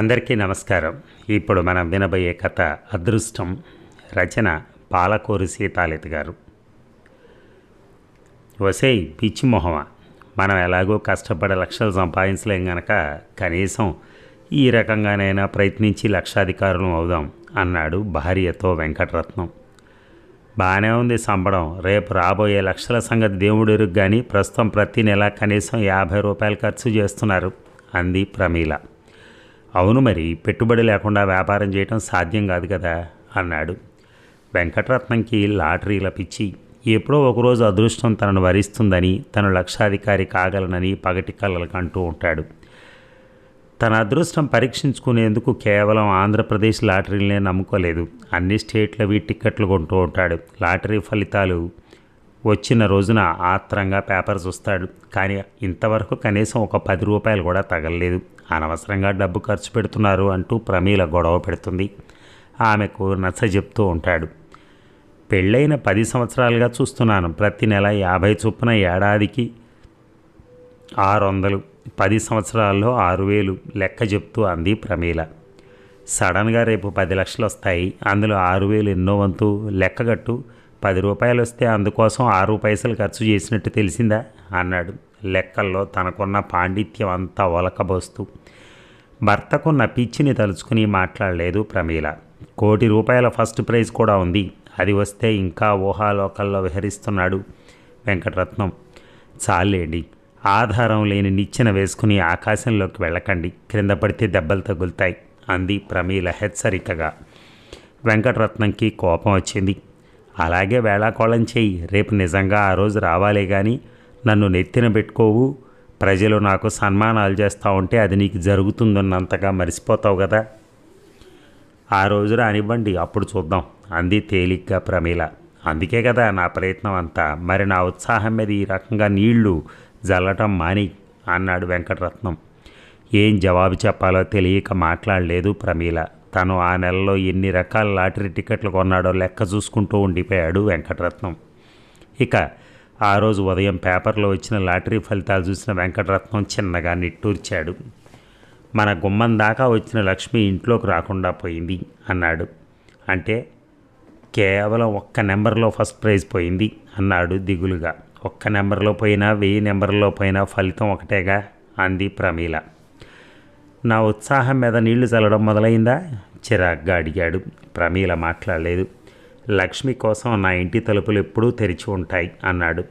అందరికీ నమస్కారం. ఇప్పుడు మనం వినబోయే కథ అదృష్టం రచన పాలకూరు సీతాలిత గారు. వసే పిచ్చి మొహమ. మనం ఎలాగో కష్టపడి లక్షలు సంపాదించలేం గనక కనీసం ఈ రకంగానైనా ప్రయత్నించి లక్షాధికారులం అవుదాం అన్నాడు భార్యతో వెంకటరత్నం. బాగానే ఉంది సంబడం. రేపు రాబోయే లక్షల సంగతి దేవుడు కానీ ప్రస్తుతం ప్రతి నెల కనీసం యాభై రూపాయలు ఖర్చు చేస్తున్నారు అంది ప్రమీల. అవును మరి పెట్టుబడి లేకుండా వ్యాపారం చేయటం సాధ్యం కాదు కదా అన్నాడు. వెంకటరత్నంకి లాటరీల పిచ్చి. ఎప్పుడో ఒకరోజు అదృష్టం తనను వరిస్తుందని తను లక్షాధికారి కాగలనని పగటి కలలకంటూ అంటూ ఉంటాడు. తన అదృష్టం పరీక్షించుకునేందుకు కేవలం ఆంధ్రప్రదేశ్ లాటరీలనే నమ్ముకోలేదు. అన్ని స్టేట్లవి టిక్కెట్లు కొంటూ ఉంటాడు. లాటరీ ఫలితాలు వచ్చిన రోజున ఆత్రంగా పేపర్ చూస్తాడు. కానీ ఇంతవరకు కనీసం ఒక పది రూపాయలు కూడా తగలలేదు. అనవసరంగా డబ్బు ఖర్చు పెడుతున్నారు అంటూ ప్రమీల గొడవ పెడుతుంది. ఆమెకు నచ్చ చెప్తూ ఉంటాడు. పెళ్ళైన పది సంవత్సరాలుగా చూస్తున్నాను. ప్రతి నెల యాభై చొప్పున ఏడాదికి ఆరు వందలు. పది సంవత్సరాల్లో ఆరు వేలు లెక్క చెప్తూ అంది ప్రమీల. సడన్గా రేపు పది లక్షలు వస్తాయి అందులో ఆరు వేలు ఎన్నో వంతు లెక్కగట్టు పది రూపాయలు వస్తే అందుకోసం ఆరు పైసలు ఖర్చు చేసినట్టు తెలిసిందా? అన్నాడు. లెక్కల్లో తనకున్న పాండిత్యం అంతా ఒలకబోస్తూ. భర్తకున్న పిచ్చిని తలుచుకుని మాట్లాడలేదు ప్రమీల. కోటి రూపాయల ఫస్ట్ ప్రైజ్ కూడా ఉంది. అది వస్తే ఇంకా ఊహాలోకల్లో విహరిస్తున్నాడు వెంకటరత్నం. చాలేండి. ఆధారం లేని నిచ్చెన వేసుకుని ఆకాశంలోకి వెళ్ళకండి. క్రింద పడితే దెబ్బలు తగులుతాయి అంది ప్రమీల హెచ్చరికగా. వెంకటరత్నంకి కోపం వచ్చింది. అలాగే వేళాకోళం చెయ్యి రేపు నిజంగా ఆ రోజు రావాలే కానీ నన్ను నెత్తిన పెట్టుకోవు. ప్రజలు నాకు సన్మానాలు చేస్తూ ఉంటే అది నీకు జరుగుతుందన్నంతగా మరిసిపోతావు కదా. ఆ రోజు రానివ్వండి అప్పుడు చూద్దాం. అంది తేలిగ్గా ప్రమీల. అందుకే కదా నా ప్రయత్నం అంతా. మరి నా ఉత్సాహం మీద ఈ రకంగా నీళ్ళు జల్లటం మాని అన్నాడు వెంకటరత్నం. ఏం జవాబు చెప్పాలో తెలియక మాట్లాడలేదు ప్రమీల. తను ఆ నెలలో ఎన్ని రకాల లాటరీ టికెట్లు కొన్నాడో లెక్క చూసుకుంటూ ఉండిపోయాడు వెంకటరత్నం. ఇక ఆ రోజు ఉదయం పేపర్లో వచ్చిన లాటరీ ఫలితాలు చూసిన వెంకటరత్నం చిన్నగా నిట్టూర్చాడు. మన గుమ్మం దాకా వచ్చిన లక్ష్మి ఇంట్లోకి రాకుండా పోయింది అన్నాడు. అంటే కేవలం ఒక్క నెంబర్లో ఫస్ట్ ప్రైజ్ పోయింది అన్నాడు దిగులుగా. ఒక్క నెంబర్లో పోయినా వెయ్యి నెంబర్లో పోయినా ఫలితం ఒకటేగా? అంది ప్రమీల. నా ఉత్సాహం మీద నీళ్ళు చల్లడం మొదలైందా? చిరాగ్గా అడిగాడు. ప్రమీల మాట్లాడలేదు. లక్ష్మి కోసం నా ఇంటి తలుపులు ఎప్పుడూ తెరిచి ఉంటాయి అన్నాడు.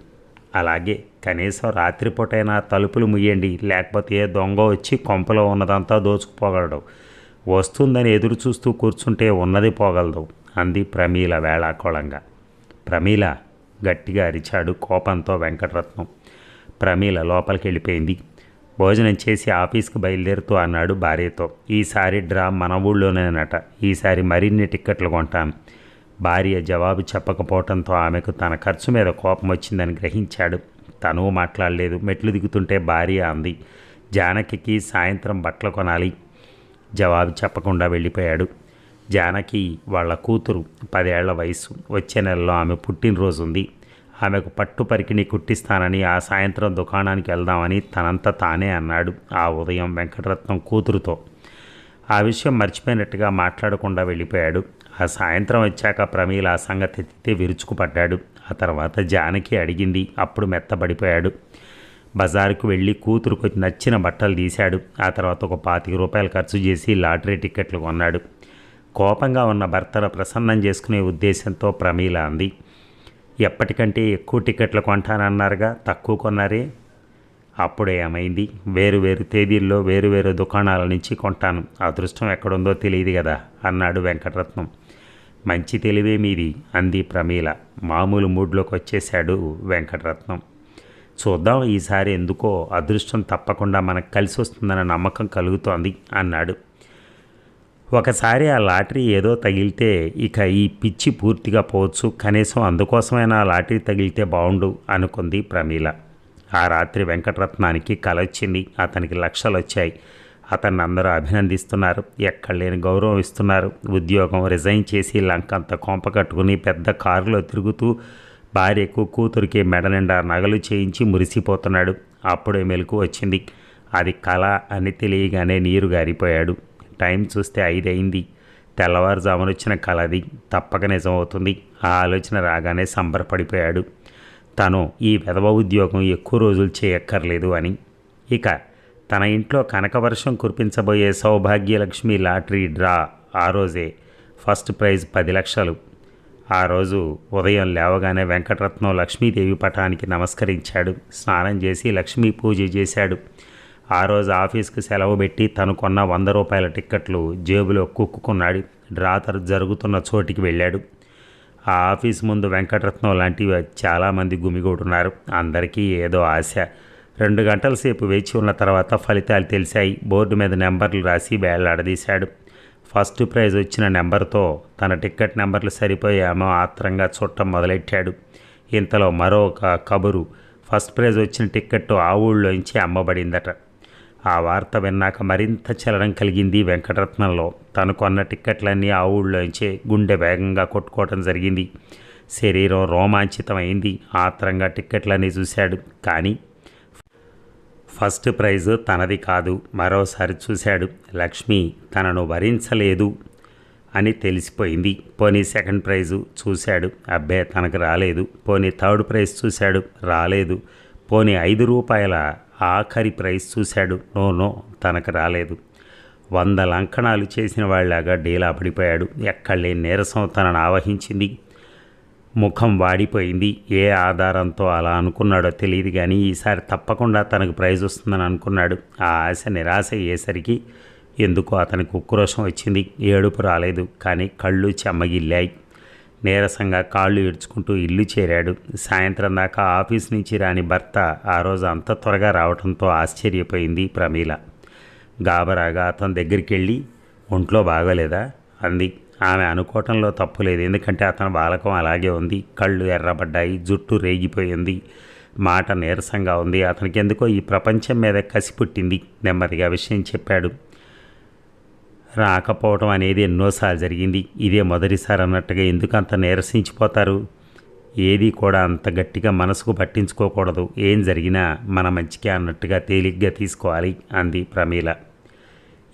అలాగే కనీసం రాత్రిపూటైనా తలుపులు ముయ్యండి లేకపోతే ఏ దొంగ వచ్చి కొంపలో ఉన్నదంతా దోచుకుపోగలడు. వస్తుందని ఎదురు చూస్తూ కూర్చుంటే ఉన్నది పోగలదు అంది ప్రమీల వేళాకోళంగా. ప్రమీల గట్టిగా అరిచాడు కోపంతో వెంకటరత్నం. ప్రమీల లోపలికి వెళ్ళిపోయింది భోజనం చేసి ఆఫీస్కి బయలుదేరుతూ అన్నాడు భార్యతో. ఈసారి డ్రా మన ఊళ్ళోనేనట. ఈసారి మరిన్ని టిక్కెట్లు కొంటాను భార్య జవాబు చెప్పకపోవడంతో ఆమెకు తన ఖర్చు మీద కోపం వచ్చిందని గ్రహించాడు. తను మాట్లాడలేదు. మెట్లు దిగుతుంటే భార్య అంది. జానకికి సాయంత్రం బట్టలు కొనాలి. జవాబు చెప్పకుండా వెళ్ళిపోయాడు. జానకి వాళ్ళ కూతురు పదేళ్ళ వయసు వచ్చే నెలలో ఆమె పుట్టినరోజు ఉంది ఆమెకు పట్టు పరికిణి కుట్టిస్తానని ఆ సాయంత్రం దుకాణానికి వెళ్దామని తనంత తానే అన్నాడు ఆ ఉదయం వెంకటరత్నం కూతురుతో. ఆ విషయం మర్చిపోయినట్టుగా మాట్లాడకుండా వెళ్ళిపోయాడు. ఆ సాయంత్రం వచ్చాక ప్రమీల ఆ సంగతి ఎత్తితే విరుచుకుపడ్డాడు. ఆ తర్వాత జానకి అడిగింది అప్పుడు మెత్తబడిపోయాడు. బజారుకు వెళ్ళి కూతురుకు నచ్చిన బట్టలు తీశాడు. ఆ తర్వాత ఒక పాతిక రూపాయలు ఖర్చు చేసి లాటరీ టిక్కెట్లు కొన్నాడు. కోపంగా ఉన్న భర్తను ప్రసన్నం చేసుకునే ఉద్దేశంతో ప్రమీల అంది ఎప్పటికంటే ఎక్కువ టికెట్లు కొంటానన్నారుగా తక్కువ కొన్నారే. అప్పుడు ఏమైంది? వేరు వేరు తేదీల్లో వేరు వేరు దుకాణాల నుంచి కొంటాను. అదృష్టం ఎక్కడుందో తెలియదు కదా అన్నాడు వెంకటరత్నం. మంచి తెలివే మీది అంది ప్రమీల. మామూలు మూడ్లోకి వచ్చేశాడు వెంకటరత్నం. చూద్దాం ఈసారి ఎందుకో అదృష్టం తప్పకుండా మనకు కలిసి వస్తుందన్న నమ్మకం కలుగుతోంది అన్నాడు. ఒకసారి ఆ లాటరీ ఏదో తగిలితే ఇక ఈ పిచ్చి పూర్తిగా పోవచ్చు. కనీసం అందుకోసమైనా ఆ లాటరీ తగిలితే బాగుండు అనుకుంది ప్రమీల. ఆ రాత్రి వెంకటరత్నానికి కల వచ్చింది. అతనికి లక్షలు వచ్చాయి. అతన్ని అందరూ అభినందిస్తున్నారు. ఎక్కడ లేని గౌరవం ఇస్తున్నారు. ఉద్యోగం రిజైన్ చేసి లంకంత కొంప కట్టుకుని పెద్ద కారులో తిరుగుతూ భార్యకు కూతురికి మెడ నిండా నగలు చేయించి మురిసిపోతున్నాడు. అప్పుడే మెలకు వచ్చింది. అది కళ అని తెలియగానే నీరు గారిపోయాడు. టైం చూస్తే ఐదు తెల్లవారుజామున వచ్చిన కలది తప్పక నిజమవుతుంది. ఆ ఆలోచన రాగానే సంబరపడిపోయాడు. తను ఈ విధవ ఉద్యోగం ఎక్కువ రోజులు చేయక్కర్లేదు అని. ఇక తన ఇంట్లో కనకవర్షం కురిపించబోయే సౌభాగ్యలక్ష్మి లాటరీ డ్రా ఆ రోజే. ఫస్ట్ ప్రైజ్ పది లక్షలు. ఆ రోజు ఉదయం లేవగానే వెంకటరత్నం లక్ష్మీదేవి పటానికి నమస్కరించాడు. స్నానం చేసి లక్ష్మీ పూజ చేశాడు. ఆ రోజు ఆఫీస్కి సెలవు పెట్టి తను కొన్న వంద రూపాయల టిక్కెట్లు జేబులో కుక్కుకున్నాడు. డ్రాతర్ జరుగుతున్న చోటికి వెళ్ళాడు. ఆ ఆఫీస్ ముందు వెంకటరత్నం లాంటివి చాలామంది గుమిగూడున్నారు. అందరికీ ఏదో ఆశ. రెండు గంటల సేపు వేచి ఉన్న తర్వాత ఫలితాలు తెలిసాయి బోర్డు మీద నెంబర్లు రాసి వేళ్ళాడదీశాడు ఫస్ట్ ప్రైజ్ వచ్చిన నెంబర్తో తన టిక్కెట్ నెంబర్లు సరిపోయామో ఆత్రంగా చుట్టం మొదలెట్టాడు. ఇంతలో మరో ఒక కబురు. ఫస్ట్ ప్రైజ్ వచ్చిన టిక్కెట్ ఆ ఊళ్ళోంచి అమ్మబడిందట. ఆ వార్త విన్నాక మరింత చలనం కలిగింది వెంకటరత్నంలో. తను కొన్న టిక్కెట్లన్నీ ఆ ఊళ్ళోంచే గుండె వేగంగా కొట్టుకోవటం జరిగింది. శరీరం రోమాంచితమైంది. ఆత్రంగా టిక్కెట్లన్నీ చూశాడు. కానీ ఫస్ట్ ప్రైజ్ తనది కాదు. మరోసారి చూశాడు. లక్ష్మి తనను వరించలేదు అని తెలిసిపోయింది. పోనీ సెకండ్ ప్రైజు చూశాడు. అబ్బే తనకు రాలేదు. పోనీ థర్డ్ ప్రైజ్ చూశాడు. రాలేదు. పోనీ ఐదు రూపాయల ఆఖరి ప్రైజ్ చూశాడు. నో నో తనకు రాలేదు. వంద లంకణాలు చేసిన వాళ్ళలాగా డీలా పడిపోయాడు. ఎక్కడలేని నీరసం తనను ఆవహించింది. ముఖం వాడిపోయింది. ఏ ఆధారంతో అలా అనుకున్నాడో తెలియదు కానీ ఈసారి తప్పకుండా తనకు ప్రైజ్ వస్తుందని అనుకున్నాడు. ఆ ఆశ నిరాశ అయ్యేసరికి ఎందుకో అతనికి ఉక్రోషం వచ్చింది. ఏడుపు రాలేదు. కానీ కళ్ళు చెమ్మగిల్లాయి నీరసంగా కాళ్ళు ఇడ్చుకుంటూ ఇల్లు చేరాడు. సాయంత్రం దాకా ఆఫీస్ నుంచి రాని భర్త ఆ రోజు అంత త్వరగా రావడంతో ఆశ్చర్యపోయింది ప్రమీల. గాబరాగా అతని దగ్గరికి వెళ్ళి ఒంట్లో బాగోలేదా? అంది. ఆమె అనుకోవటంలో తప్పులేదు ఎందుకంటే అతని బాలకం అలాగే ఉంది. కళ్ళు ఎర్రబడ్డాయి జుట్టు రేగిపోయింది. మాట నీరసంగా ఉంది. అతనికి ఎందుకో ఈ ప్రపంచం మీద కసి పుట్టింది నెమ్మదిగా విషయం చెప్పాడు. రాకపోవడం అనేది ఎన్నోసార్లు జరిగింది. ఇదే మొదటిసారి అన్నట్టుగా ఎందుకు అంత నీరసించిపోతారు? ఏది కూడా అంత గట్టిగా మనసుకు పట్టించుకోకూడదు. ఏం జరిగినా మన మంచికే అన్నట్టుగా తేలిగ్గా తీసుకోవాలి అంది ప్రమీల.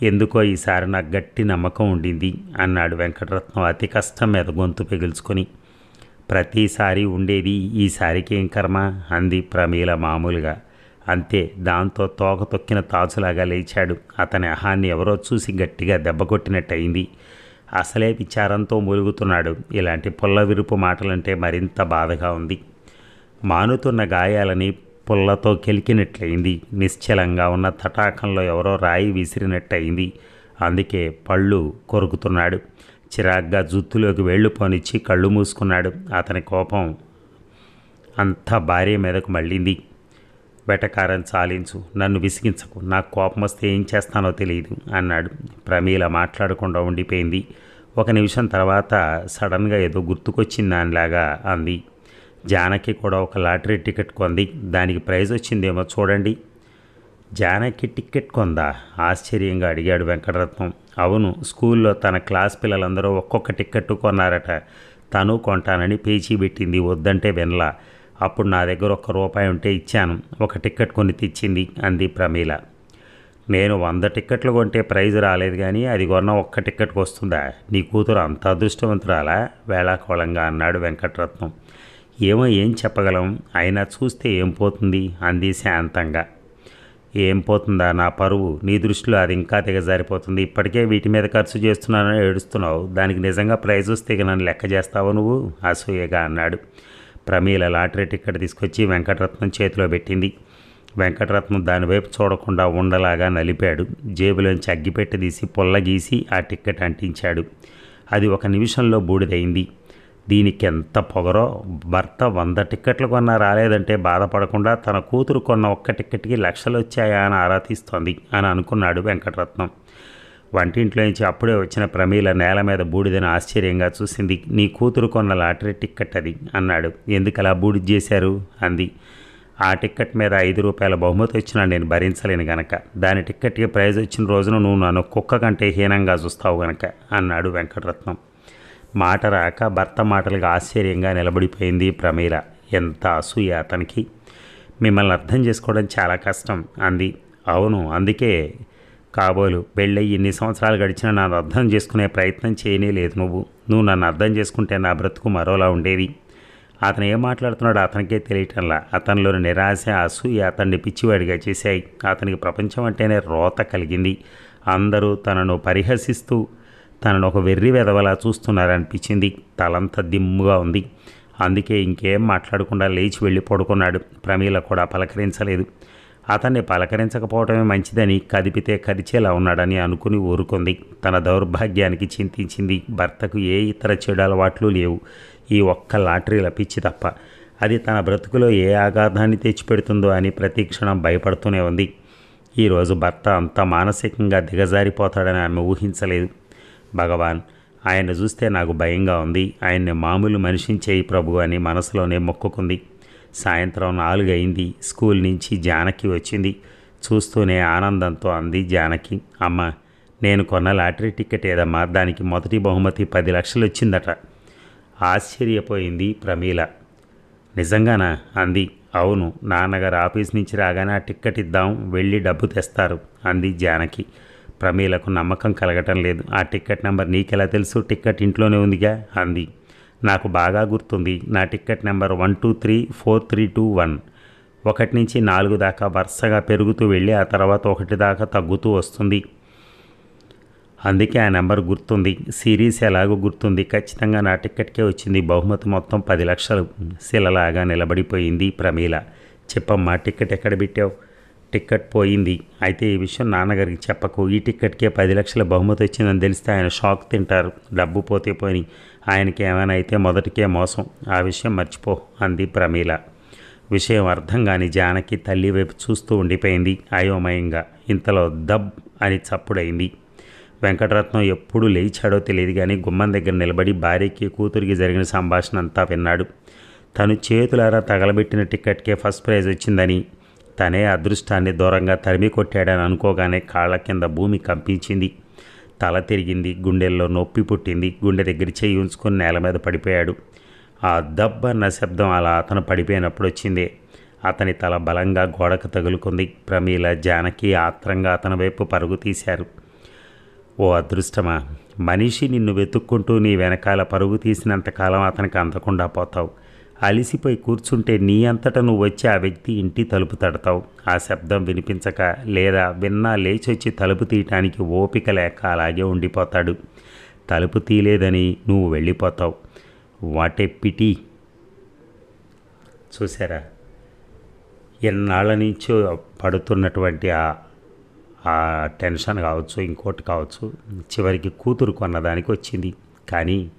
ఎందుకో ఈసారి నాకు గట్టి నమ్మకం ఉండింది అన్నాడు వెంకటరత్నం అతి కష్టం మీద గొంతు పెగుల్చుకొని. ప్రతిసారి ఉండేది ఈసారికి ఏం కర్మ? అంది ప్రమీల మామూలుగా. అంతే దాంతో తోక తొక్కిన తాచులాగా లేచాడు. అతని అహాన్ని ఎవరో చూసి గట్టిగా దెబ్బ కొట్టినట్టయింది. అసలే విచారంతో మూలుగుతున్నాడు. ఇలాంటి పుల్ల విరుపు మాటలంటే మరింత బాధగా ఉంది. మానుతున్న గాయాలని పుల్లతో కెలికినట్లయింది. నిశ్చలంగా ఉన్న తటాకంలో ఎవరో రాయి విసిరినట్టయింది. అందుకే పళ్ళు కొరుకుతున్నాడు. చిరాగ్గా జుత్తులోకి వెళ్ళిపోనిచ్చి కళ్ళు మూసుకున్నాడు. అతని కోపం అంతా భార్య మీదకు మళ్ళింది. వెటకారం చాలించు నన్ను విసిగించకు. నాకు కోపం వస్తే ఏం చేస్తానో తెలియదు అన్నాడు. ప్రమీల మాట్లాడకుండా ఉండిపోయింది. ఒక నిమిషం తర్వాత సడన్గా ఏదో గుర్తుకొచ్చింది దానిలాగా అంది. జానకి కూడా ఒక లాటరీ టికెట్ కొంది. దానికి ప్రైజ్ వచ్చిందేమో చూడండి. జానకి టికెట్ కొందా? ఆశ్చర్యంగా అడిగాడు వెంకటరత్నం. అవును స్కూల్లో తన క్లాస్ పిల్లలందరూ ఒక్కొక్క టికెట్ కొన్నారట. తను కొంటానని పేచీ పెట్టింది. వద్దంటే వినలా. అప్పుడు నా దగ్గర ఒక్క రూపాయి ఉంటే ఇచ్చాను. ఒక టికెట్ కొని తెచ్చింది అంది ప్రమీల. నేను వంద టిక్కెట్లు కొంటే ప్రైజ్ రాలేదు కానీ అది కొన్న ఒక్క టిక్కెట్కి వస్తుందా? నీ కూతురు అంత అదృష్టవంతురాలా? వేళాకోళంగా అన్నాడు వెంకటరత్నం. ఏమో ఏం చెప్పగలం అయినా చూస్తే ఏం పోతుంది? అంది శాంతంగా. ఏం పోతుందా నా పరువు? నీ దృష్టిలో అది ఇంకా దిగజారిపోతుంది. ఇప్పటికే వీటి మీద ఖర్చు చేస్తున్నానని ఏడుస్తున్నావు. దానికి నిజంగా ప్రైజ్ వస్తే నన్ను లెక్క చేస్తావు నువ్వు? అసూయగా అన్నాడు. ప్రమీల లాటరీ టికెట్ తీసుకొచ్చి వెంకటరత్నం చేతిలో పెట్టింది. వెంకటరత్నం దానివైపు చూడకుండా ఉండలాగా నలిపాడు. జేబులోంచి అగ్గిపెట్టి తీసి పొల్ల గీసి ఆ టికెట్ అంటించాడు. అది ఒక నిమిషంలో బూడిదైంది. దీనికి ఎంత పొగరో? భర్త వంద టిక్కెట్లు కొన్నా రాలేదంటే బాధపడకుండా తన కూతురు కొన్న ఒక్క టిక్కెట్కి లక్షలు వచ్చాయా అని ఆరా తీస్తోంది అని అనుకున్నాడు వెంకటరత్నం. వంటింట్లో నుంచి అప్పుడే వచ్చిన ప్రమీల నేల మీద బూడిదని ఆశ్చర్యంగా చూసింది. నీ కూతురు కొన్న లాటరీ టిక్కెట్ అది అన్నాడు. ఎందుకు అలా బూడిద చేశారు? అంది. ఆ టిక్కెట్ మీద ఐదు రూపాయల బహుమతి వచ్చినా నేను భరించలేను గనక. దాని టిక్కెట్కి ప్రైజ్ వచ్చిన రోజున నువ్వు నన్ను కుక్క కంటే హీనంగా చూస్తావు గనక అన్నాడు వెంకటరత్నం. మాట రాక భర్త మాటలకు ఆశ్చర్యంగా నిలబడిపోయింది ప్రమీల. ఎంత అసూయ అతనికి. మిమ్మల్ని అర్థం చేసుకోవడం చాలా కష్టం అంది. అవును అందుకే కాబోలు పెళ్ళయి ఇన్ని సంవత్సరాలు గడిచినా నన్ను అర్థం చేసుకునే ప్రయత్నం చేయనే లేదు నువ్వు. నువ్వు నన్ను అర్థం చేసుకుంటే నా బ్రతుకు మరోలా ఉండేది. అతను ఏం మాట్లాడుతున్నాడో అతనికే తెలియటంలా అతనిలోని నిరాశ అసూయ అతన్ని పిచ్చివాడిగా చేశాయి. అతనికి ప్రపంచం అంటేనే రోత కలిగింది. అందరూ తనను పరిహసిస్తూ తనను ఒక వెర్రి వెదవలా చూస్తున్నారనిపించింది. తలంతా దిమ్ముగా ఉంది. అందుకే ఇంకేం మాట్లాడకుండా లేచి వెళ్ళి పడుకున్నాడు. ప్రమీల కూడా పలకరించలేదు. అతన్ని పలకరించకపోవటమే మంచిదని కదిపితే కరిచేలా ఉన్నాడని అనుకుని ఊరుకుంది. తన దౌర్భాగ్యానికి చింతించింది. భర్తకు ఏ ఇతర చెడు అలవాట్లు లేవు. ఈ ఒక్క లాటరీ లభించి తప్ప. అది తన బ్రతుకులో ఏ ఆఘాతాన్ని తెచ్చిపెడుతుందో అని ప్రతిక్షణం భయపడుతూనే ఉంది. ఈరోజు భర్త అంత మానసికంగా దిగజారిపోతాడని ఆమె ఊహించలేదు. భగవాన్ ఆయన చూస్తే నాకు భయంగా ఉంది. ఆయన్ని మామూలు మనిషిని చేయి ప్రభు అని మనసులోనే మొక్కుకుంది. సాయంత్రం నాలుగైంది స్కూల్ నుంచి జానకి వచ్చింది. చూస్తూనే ఆనందంతో అంది జానకి. అమ్మ నేను కొన్న లాటరీ టికెట్ ఏదమ్మా? దానికి మొదటి బహుమతి పది లక్షలు వచ్చిందట ఆశ్చర్యపోయింది ప్రమీల. నిజంగానా? అంది. అవును నాన్నగారు ఆఫీస్ నుంచి రాగానే ఆ టిక్కెట్ ఇద్దాం వెళ్ళి డబ్బు తెస్తారు అంది జానకి. ప్రమీలకు నమ్మకం కలగటం లేదు. ఆ టిక్కెట్ నెంబర్ నీకెలా తెలుసు? టిక్కెట్ ఇంట్లోనే ఉందిగా అంది. నాకు బాగా గుర్తుంది. నా ticket number one two three four three two one. ఒకటి నుంచి నాలుగు దాకా వరుసగా పెరుగుతూ వెళ్ళి ఆ తర్వాత ఒకటి దాకా తగ్గుతూ వస్తుంది. అందుకే ఆ నెంబర్ గుర్తుంది. సిరీస్ ఎలాగో గుర్తుంది. ఖచ్చితంగా నా టిక్కెట్కే వచ్చింది. బహుమతి మొత్తం పది లక్షలు. శిలలాగా నిలబడిపోయింది ప్రమీల. చెప్పమ్మా టిక్కెట్ ఎక్కడ పెట్టావు? టిక్కెట్ పోయింది. అయితే ఈ విషయం నాన్నగారికి చెప్పకు. ఈ టిక్కెట్కే పది లక్షల బహుమతి వచ్చిందని తెలిస్తే ఆయన షాక్ తింటారు. డబ్బు పోతే పోయి ఆయనకి ఏమైనా అయితే మొదటికే మోసం. ఆ విషయం మర్చిపో అంది ప్రమీల. విషయం అర్థం కాని జానకి తల్లి వైపు చూస్తూ ఉండిపోయింది అయోమయంగా. ఇంతలో దబ్ అని చప్పుడైంది. వెంకటరత్నం ఎప్పుడు లేచాడో తెలియదు కానీ గుమ్మం దగ్గర నిలబడి భార్యకి కూతురికి జరిగిన సంభాషణ అంతా విన్నాడు. తను చేతులారా తగలబెట్టిన టికెట్కే ఫస్ట్ ప్రైజ్ వచ్చిందని తనే అదృష్టాన్ని దూరంగా తరిమి కొట్టాడని అనుకోగానే కాళ్ళ కింద భూమి కంపించింది. తల తిరిగింది గుండెల్లో నొప్పి పుట్టింది గుండె దగ్గర చేయి ఉంచుకొని నేల మీద పడిపోయాడు. ఆ దబ్బన్న శబ్దం అలా అతను పడిపోయినప్పుడు వచ్చింది అతని తల బలంగా గోడకు తగులుకుంది. ప్రమీల జానకి ఆత్రంగా అతని వైపు పరుగు తీశారు. ఓ అదృష్టమా! మనిషి నిన్ను వెతుక్కుంటూ నీ వెనకాల పరుగు తీసినంతకాలం అతనికి అందకుండా పోతావు. అలిసిపోయి కూర్చుంటే నీ అంతటా నువ్వు వచ్చి ఆ వ్యక్తి ఇంటి తలుపు తడతావు. ఆ శబ్దం వినిపించక లేదా విన్నా లేచొచ్చి తలుపు తీయటానికి ఓపిక లేక అలాగే ఉండిపోతాడు. తలుపు తీయలేదని నువ్వు వెళ్ళిపోతావు. What a pity. చూసారా ఎన్నాళ్ళ నుంచి పడుతున్నటువంటి ఆ ఆ టెన్షన్ కావచ్చు ఇంకోటి కావచ్చు చివరికి కూతురు కొన్నదానికి వచ్చింది. కానీ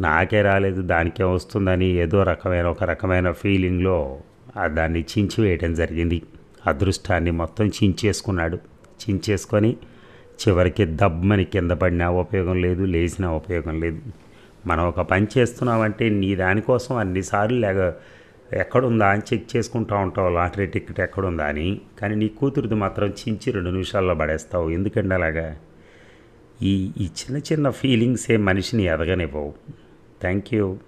నాకే రాలేదు దానికే వస్తుందని ఏదో రకమైన ఒక రకమైన ఫీలింగ్లో దాన్ని చించి వేయడం జరిగింది. అదృష్టాన్ని మొత్తం చించేసుకున్నాడు. చించేసుకొని చివరికి దబ్బని కింద పడినా ఉపయోగం లేదు లేచినా ఉపయోగం లేదు. మనం ఒక పని చేస్తున్నామంటే నీ దానికోసం అన్నిసార్లు లేక ఎక్కడుందా అని చెక్ చేసుకుంటూ ఉంటావు. లాటరీ టికెట్ ఎక్కడుందా అని. కానీ నీ కూతురిది మాత్రం చించి రెండు నిమిషాల్లో పడేస్తావు. ఎందుకంటే అలాగా? ఈ ఈ చిన్న చిన్న ఫీలింగ్సే మనిషిని ఎదగనివ్వవు. Thank you.